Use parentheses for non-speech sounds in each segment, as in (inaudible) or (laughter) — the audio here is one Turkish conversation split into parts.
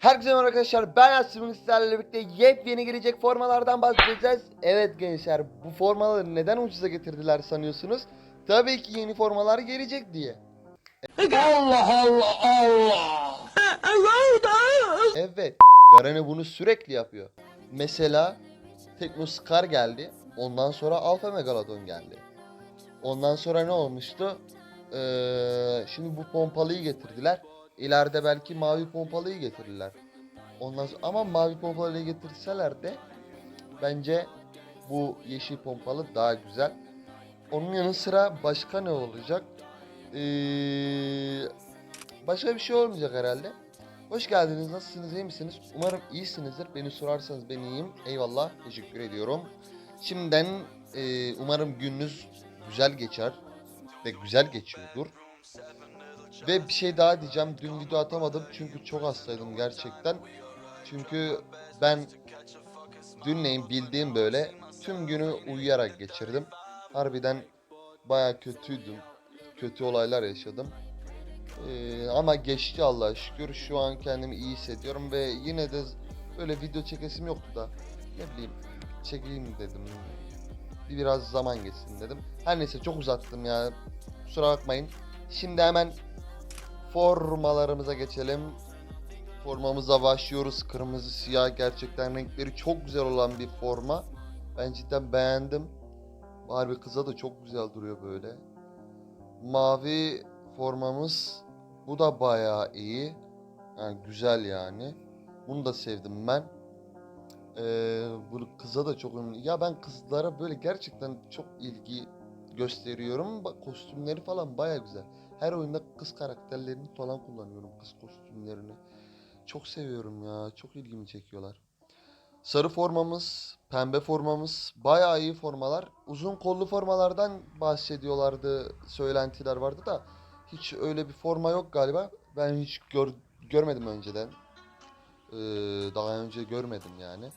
Herkese merhaba arkadaşlar ben Asım sizlerle birlikte yepyeni gelecek formalardan bahsedeceğiz. Evet gençler bu formaları neden ucuza getirdiler sanıyorsunuz? Tabii ki yeni formalar gelecek diye. Allah Allah Allah. (laughs) Evet Garene bunu sürekli yapıyor. Mesela Tekno Scar geldi. Ondan sonra Alpha Megalodon geldi. Ondan sonra ne olmuştu? Ee, şimdi bu pompalıyı getirdiler. İleride belki mavi pompalıyı getirirler. Ondan ama mavi pompalıyı getirseler de bence bu yeşil pompalı daha güzel. Onun yanı sıra başka ne olacak? Ee, başka bir şey olmayacak herhalde. Hoş geldiniz. Nasılsınız? iyi misiniz? Umarım iyisinizdir. Beni sorarsanız ben iyiyim. Eyvallah. Teşekkür ediyorum. Şimdiden e, umarım gününüz güzel geçer. Ve güzel geçiyordur. Ve bir şey daha diyeceğim. Dün video atamadım çünkü çok hastaydım gerçekten. Çünkü ben dünleyin bildiğim böyle tüm günü uyuyarak geçirdim. Harbiden baya kötüydüm. Kötü olaylar yaşadım. Ee, ama geçti Allah'a şükür. Şu an kendimi iyi hissediyorum ve yine de böyle video çekesim yoktu da ne bileyim çekeyim dedim. Bir biraz zaman geçsin dedim. Her neyse çok uzattım ya. Kusura bakmayın. Şimdi hemen formalarımıza geçelim. Formamıza başlıyoruz. Kırmızı siyah gerçekten renkleri çok güzel olan bir forma. Ben cidden beğendim. Harbi kıza da çok güzel duruyor böyle. Mavi formamız bu da bayağı iyi. Yani güzel yani. Bunu da sevdim ben. Ee, bu kıza da çok önemli. Ya ben kızlara böyle gerçekten çok ilgi gösteriyorum. Kostümleri falan bayağı güzel. Her oyunda kız karakterlerini falan kullanıyorum. Kız kostümlerini. Çok seviyorum ya. Çok ilgimi çekiyorlar. Sarı formamız, pembe formamız bayağı iyi formalar. Uzun kollu formalardan bahsediyorlardı, söylentiler vardı da hiç öyle bir forma yok galiba. Ben hiç gör, görmedim önceden. Ee, daha önce görmedim yani.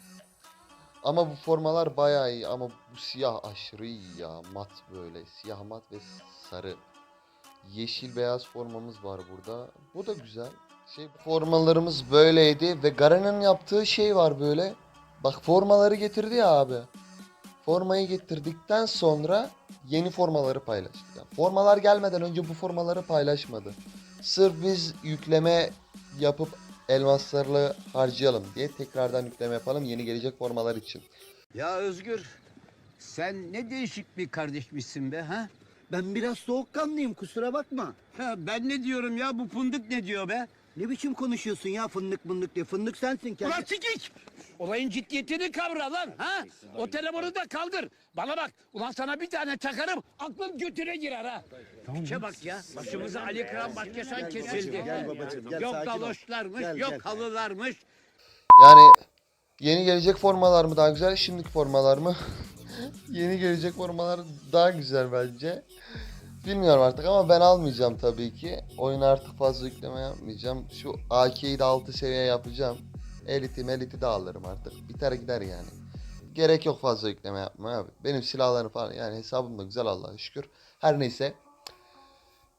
Ama bu formalar bayağı iyi ama bu siyah aşırı iyi ya. Mat böyle. Siyah mat ve sarı. Yeşil beyaz formamız var burada. Bu da güzel. Şey formalarımız böyleydi ve Garen'in yaptığı şey var böyle. Bak formaları getirdi ya abi. Formayı getirdikten sonra yeni formaları paylaştı. Yani formalar gelmeden önce bu formaları paylaşmadı. Sırf biz yükleme yapıp elmaslarla harcayalım diye tekrardan yükleme yapalım yeni gelecek formalar için. Ya Özgür, sen ne değişik bir kardeşmişsin be ha? Ben biraz soğukkanlıyım kusura bakma. ha? Ben ne diyorum ya bu fındık ne diyor be? Ne biçim konuşuyorsun ya fındık mındık diye. Fındık sensin kendi. Ulan sikik! Olayın ciddiyetini kavra lan ha? O telefonu da kaldır. Bana bak ulan sana bir tane çakarım aklın götüne girer ha. Piçe bak ya başımıza Ali Kıran Başkesan kesildi. Gel babacığım, gel, yok sakin ol. Gel, yok gel. halılarmış. Yani yeni gelecek formalar mı daha güzel, şimdiki formalar mı? Yeni gelecek formalar daha güzel bence. Bilmiyorum artık ama ben almayacağım tabii ki. Oyuna artık fazla yükleme yapmayacağım. Şu AK'yi de 6 seviye yapacağım. Eliti meliti de alırım artık. Biter gider yani. Gerek yok fazla yükleme yapmaya abi. Benim silahlarım falan yani hesabım da güzel Allah'a şükür. Her neyse.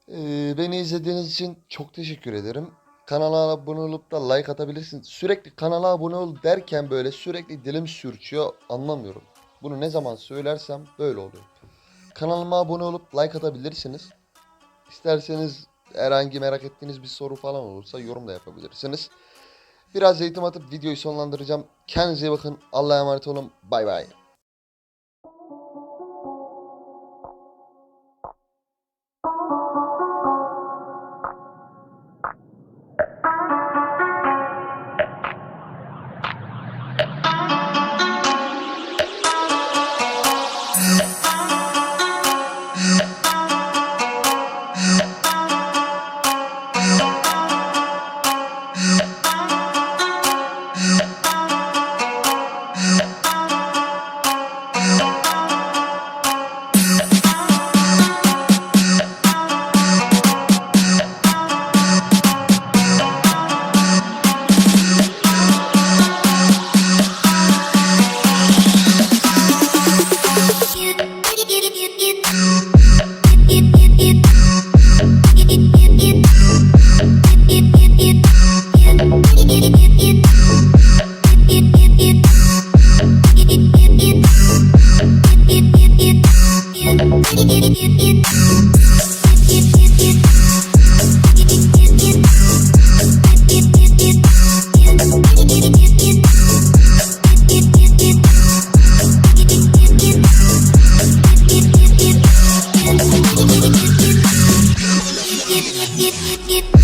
Ee, beni izlediğiniz için çok teşekkür ederim. Kanala abone olup da like atabilirsin. Sürekli kanala abone ol derken böyle sürekli dilim sürçüyor anlamıyorum. Bunu ne zaman söylersem böyle oluyor. Kanalıma abone olup like atabilirsiniz. İsterseniz herhangi merak ettiğiniz bir soru falan olursa yorum da yapabilirsiniz. Biraz eğitim atıp videoyu sonlandıracağım. Kendinize iyi bakın. Allah'a emanet olun. Bay bay. you. it.